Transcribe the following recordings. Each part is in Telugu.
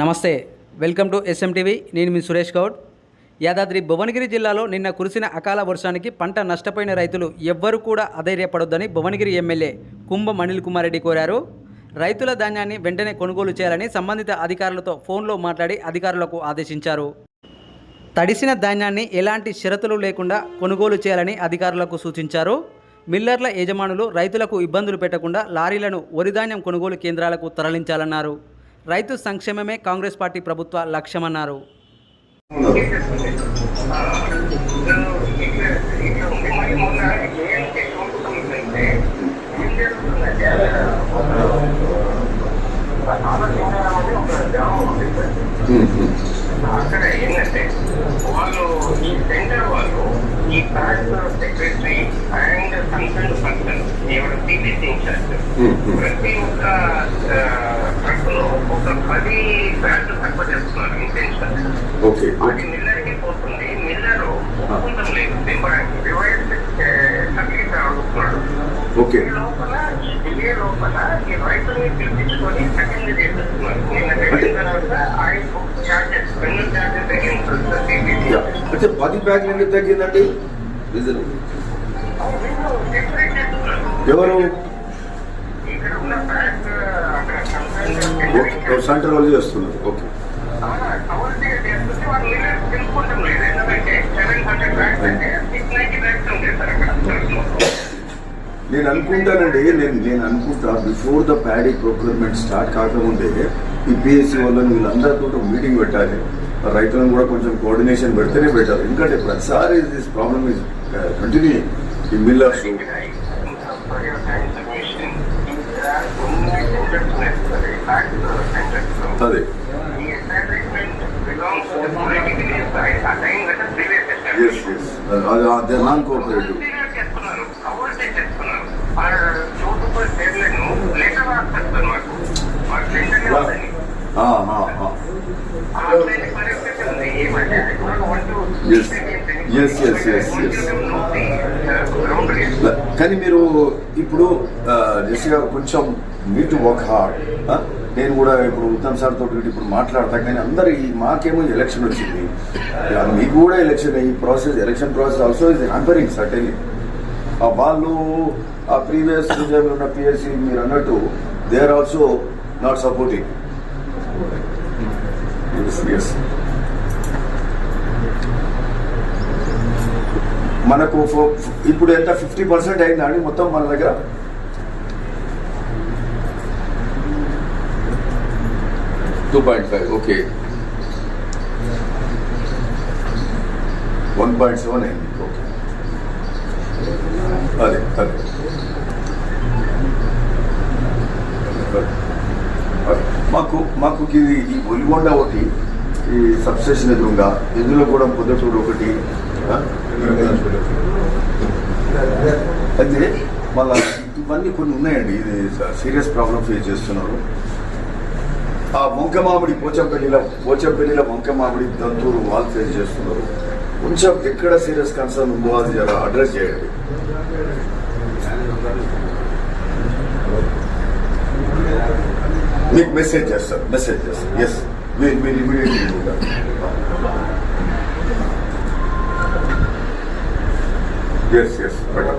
నమస్తే వెల్కమ్ టు ఎస్ఎంటీవీ. నేను మీ సురేష్ గౌడ్. యాదాద్రి భువనగిరి జిల్లాలో నిన్న కురిసిన అకాల వర్షానికి పంట నష్టపోయిన రైతులు ఎవ్వరూ కూడా అధైర్యపడొద్దని భువనగిరి ఎమ్మెల్యే కుంభ అనిల్ కుమార్ రెడ్డి కోరారు. రైతుల ధాన్యాన్ని వెంటనే కొనుగోలు చేయాలని సంబంధిత అధికారులతో ఫోన్లో మాట్లాడి అధికారులకు ఆదేశించారు. తడిసిన ధాన్యాన్ని ఎలాంటి షరతులు లేకుండా కొనుగోలు చేయాలని అధికారులకు సూచించారు. మిల్లర్ల యజమానులు రైతులకు ఇబ్బందులు పెట్టకుండా లారీలను వరిధాన్యం కొనుగోలు కేంద్రాలకు తరలించాలన్నారు. రైతు సంక్షేమమే కాంగ్రెస్ పార్టీ ప్రభుత్వ లక్ష్యమన్నారు. అక్కడ ఏంటంటే వాళ్ళు ఈ సెంటర్ వాళ్ళు ఈ PACS secretary and concern person ఎవరు టీపీసీ ఇన్ఛార్జ్ ప్రతి ఒక్క పది బ్యాట్లు తక్కువ చేస్తున్నారు ఇంటెన్షన్ ఓకే అది మిల్లర్కి పోతుంది. మిల్లర్ ఒప్పుకుంటం లేదు. సర్టిఫికేట్ అడుగుతున్నాడు ఓకే. లోపల ఈ డిలే లోపల ఈ రైతుని పిలిపించుకొని సెకండ్ చేస్తున్నారు నిన్న పెట్టిన తర్వాత ఆయన చార్జెస్ యా. అంటే పది బ్యాగ్లు ఎందుకు తగ్గిందండి? రీజన్ ఎవరు ఇక్కడ ఉన్న బ్యాంక్ అక్కడ ఓకే సెంటర్ వాళ్ళు చేస్తున్నారు ఓకే కవర్గా చేస్తుంటే వాళ్ళు మిల్లర్ తెలుసుకుంటాం లేదు ఎందుకంటే సెవెన్ హండ్రెడ్ బ్యాగ్స్ అంటే సిక్స్ నైన్టీ బ్యాగ్స్ ఉంటాయి సార్ అక్కడ నేను అనుకుంటానండి నేను నేను అనుకుంటా before the paddy procurement start కాకముందే ఈ పిఎస్సి వాళ్ళని వీళ్ళందరితో ఒక మీటింగ్ పెట్టాలి. రైతులను కూడా కొంచెం కోఆర్డినేషన్ పెడితేనే పెట్టాలి ఎందుకంటే ప్రతిసారి దిస్ ప్రాబ్లమ్ ఇస్ కంటిన్యూ ఈ మిల్లర్స్ అదే ఎస్. ఎస్ అది నాన్ కోఆపరేటివ్ పూర్తిగా ఎస్ ఎస్ ఎస్ ఎస్ కానీ మీరు ఇప్పుడు జస్ట్ గారు కొంచెం మీ టు వర్క్ హార్డ్ నేను కూడా ఇప్పుడు ఉత్తమ్ సార్ తోటి ఇప్పుడు మాట్లాడతా కానీ అందరు ఈ మాకేమో ఎలక్షన్ వచ్చింది. మీకు కూడా ఎలక్షన్ ఈ process election process also is hampering certainly వాళ్ళు ఆ ప్రీవియస్ ఉన్న పిఎస్సి మీరు అన్నట్టు they are also not supporting yes మనకు ఇప్పుడు ఎంత ఫిఫ్టీ పర్సెంట్ అయిందా అండి మొత్తం మన దగ్గర two point five okay one point seven అయింది ఓకే అదే అదే. మాకు మాకు ఇది ఈ ఒలిగొండ ఒకటి ఈ సబ్స్టేషన్ ఎదురుగా ఎదురులో కూడా పొద్దుటూరు ఒకటి? అయితే మళ్ళీ ఇవన్నీ కొన్ని ఉన్నాయండి. ఇది సీరియస్ ప్రాబ్లం ఫేస్ చేస్తున్నారు. ఆ వంక మామిడి పోచంపల్లిలో పోచంపల్లిలో వంక మామిడి దంతూరు వాళ్ళు ఫేస్ చేస్తున్నారు. కొంచెం ఎక్కడ సీరియస్ కన్సర్న్ ఉందో అది జర అడ్రస్ చేయండి. మీకు మెసేజ్ చేస్తారు మెసేజ్ చేస్తారు ఎస్ మీరు immediately yes yes better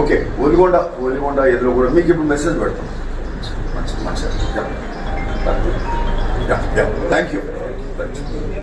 okay Oligonda Oligonda ఎదురు కూడా మీకు ఇప్పుడు మెసేజ్ పెడతాం. మంచిది మంచిది. Thank you